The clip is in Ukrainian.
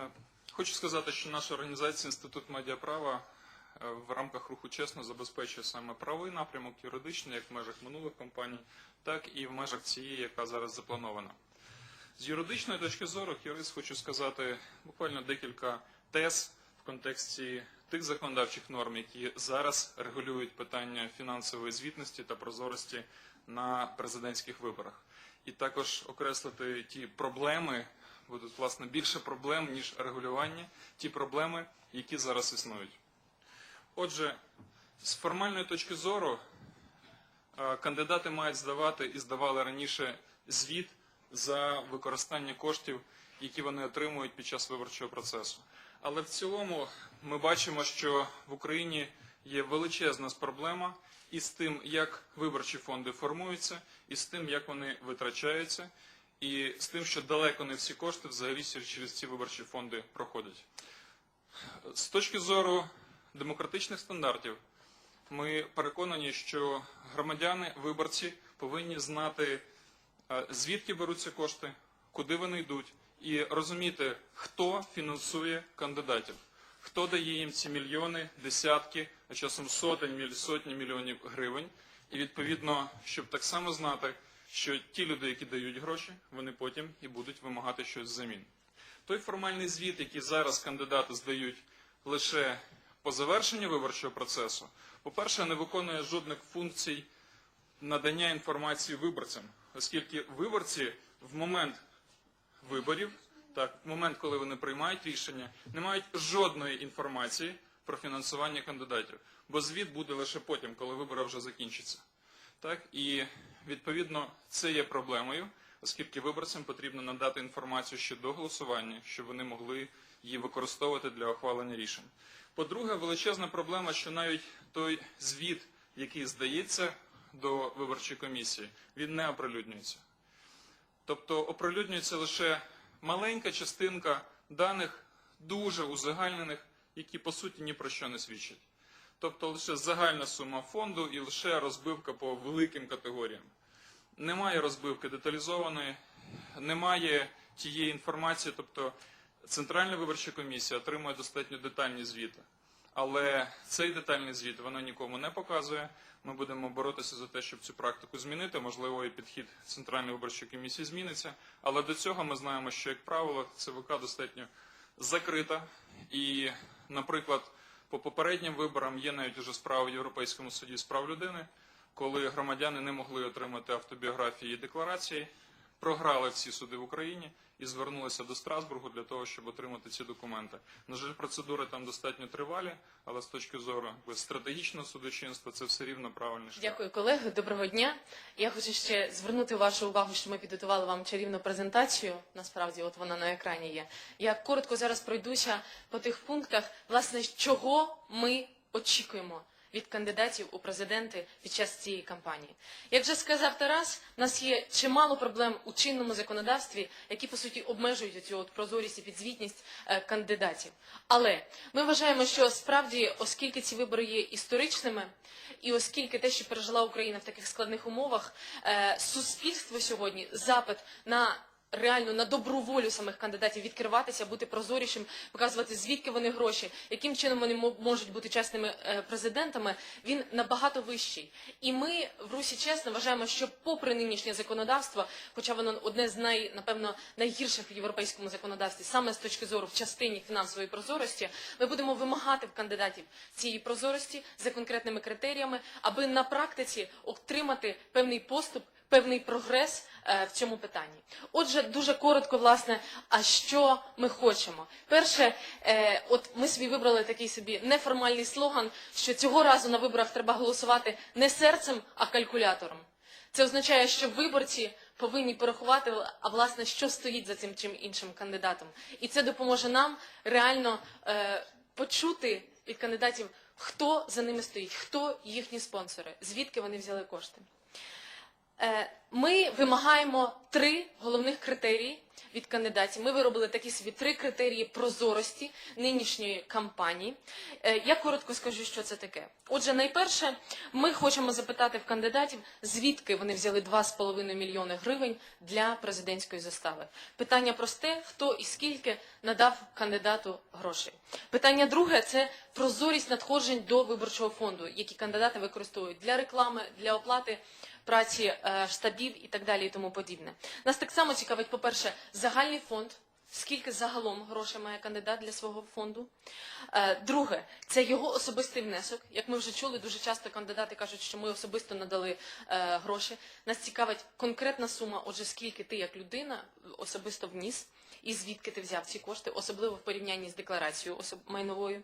Е, Хочу сказати, що наша організація Інститут медіаправа е, в рамках руху чесно забезпечує саме правовий напрямок, юридичний, як в межах минулих кампаній, так і в межах цієї, яка зараз запланована. З юридичної точки зору, юрист, хочу сказати буквально декілька тез в контексті тих законодавчих норм, які зараз регулюють питання фінансової звітності та прозорості на президентських виборах. І також окреслити ті проблеми, будуть власне більше проблем, ніж регулювання, ті проблеми, які зараз існують. Отже, з формальної точки зору е, кандидати мають здавати і здавали раніше звіт за використання коштів, які вони отримують під час виборчого процесу. Але в цілому ми бачимо, що в Україні є величезна проблема із тим, як виборчі фонди формуються, і з тим, як вони витрачаються, і з тим, що далеко не всі кошти взагалі через ці виборчі фонди проходять. З точки зору демократичних стандартів, ми переконані, що громадяни, виборці повинні знати, е, звідки беруться кошти, куди вони йдуть, і розуміти, хто фінансує кандидатів, хто дає їм ці мільйони, десятки, а часом сотень, сотні мільйонів гривень. І відповідно, щоб так само знати, що ті люди, які дають гроші, вони потім і будуть вимагати щось взамін. Той формальний звіт, який зараз кандидати здають лише по завершенню виборчого процесу, по-перше, не виконує жодних функцій надання інформації виборцям, оскільки виборці в момент виборів, так, в момент, коли вони приймають рішення, не мають жодної інформації про фінансування кандидатів, бо звіт буде лише потім, коли вибори вже закінчаться. Так, і відповідно це є проблемою, оскільки виборцям потрібно надати інформацію ще до голосування, щоб вони могли її використовувати для ухвалення рішень. По-друге, величезна проблема, що навіть той звіт, який здається до виборчої комісії, він не оприлюднюється. Тобто оприлюднюється лише маленька частинка даних, дуже узагальнених, які по суті ні про що не свідчать. Тобто лише загальна сума фонду і лише розбивка по великим категоріям. Немає розбивки деталізованої, немає тієї інформації, тобто Центральна виборча комісія отримує достатньо детальні звіти. Але цей детальний звіт вона нікому не показує. Ми будемо боротися за те, щоб цю практику змінити. Можливо, і підхід Центральної виборчої комісії зміниться. Але до цього ми знаємо, що, як правило, ЦВК достатньо закрита. І, наприклад, по попереднім виборам є навіть уже справа в Європейському суді з прав людини, коли громадяни не могли отримати автобіографії і декларації, програли всі суди в Україні і звернулися до Страсбургу для того, щоб отримати ці документи. На жаль, процедури там достатньо тривалі, але з точки зору стратегічного судочинства це все рівно правильний шлях. Дякую, колеги. Доброго дня. Я хочу ще звернути вашу увагу, що ми підготували вам чарівну презентацію. Насправді, от вона на екрані є. Я коротко зараз пройдуся по тих пунктах, власне, чого ми очікуємо від кандидатів у президенти під час цієї кампанії. Як вже сказав Тарас, у нас є чимало проблем у чинному законодавстві, які по суті обмежують цю от прозорість і підзвітність е, кандидатів. Але ми вважаємо, що справді, оскільки ці вибори є історичними, і оскільки те, що пережила Україна в таких складних умовах, е, суспільство сьогодні запит на реально на добру волю самих кандидатів відкриватися, бути прозорішим, показувати звідки вони гроші, яким чином вони мо- можуть бути чесними е, президентами, він набагато вищий. І ми в Русі чесно вважаємо, що попри нинішнє законодавство, хоча воно одне з най, напевно, найгірших в європейському законодавстві, саме з точки зору в частині фінансової прозорості, ми будемо вимагати в кандидатів цієї прозорості за конкретними критеріями, аби на практиці отримати певний поступ певний прогрес е, в цьому питанні. Отже, дуже коротко, власне, а що ми хочемо? Перше, е, от ми собі вибрали такий собі неформальний слоган, що цього разу на виборах треба голосувати не серцем, а калькулятором. Це означає, що виборці повинні порахувати, а власне, що стоїть за цим чим іншим кандидатом. І це допоможе нам реально е, почути від кандидатів, хто за ними стоїть, хто їхні спонсори, звідки вони взяли кошти. Е, Ми вимагаємо три головних критерії, від кандидатів. Ми виробили такі собі три критерії прозорості нинішньої кампанії. Е, Я коротко скажу, що це таке. Отже, найперше, ми хочемо запитати в кандидатів, звідки вони взяли 2,5 мільйони гривень для президентської застави. Питання просте: хто і скільки надав кандидату грошей. Питання друге це прозорість надходжень до виборчого фонду, які кандидати використовують для реклами, для оплати праці е, штабів і так далі, і тому подібне. Нас так само цікавить, по-перше, загальний фонд. Скільки загалом грошей має кандидат для свого фонду? Е, Друге, це його особистий внесок. Як ми вже чули, дуже часто кандидати кажуть, що ми особисто надали е, гроші. Нас цікавить конкретна сума, отже, скільки ти як людина особисто вніс, і звідки ти взяв ці кошти, особливо в порівнянні з декларацією особ- майновою.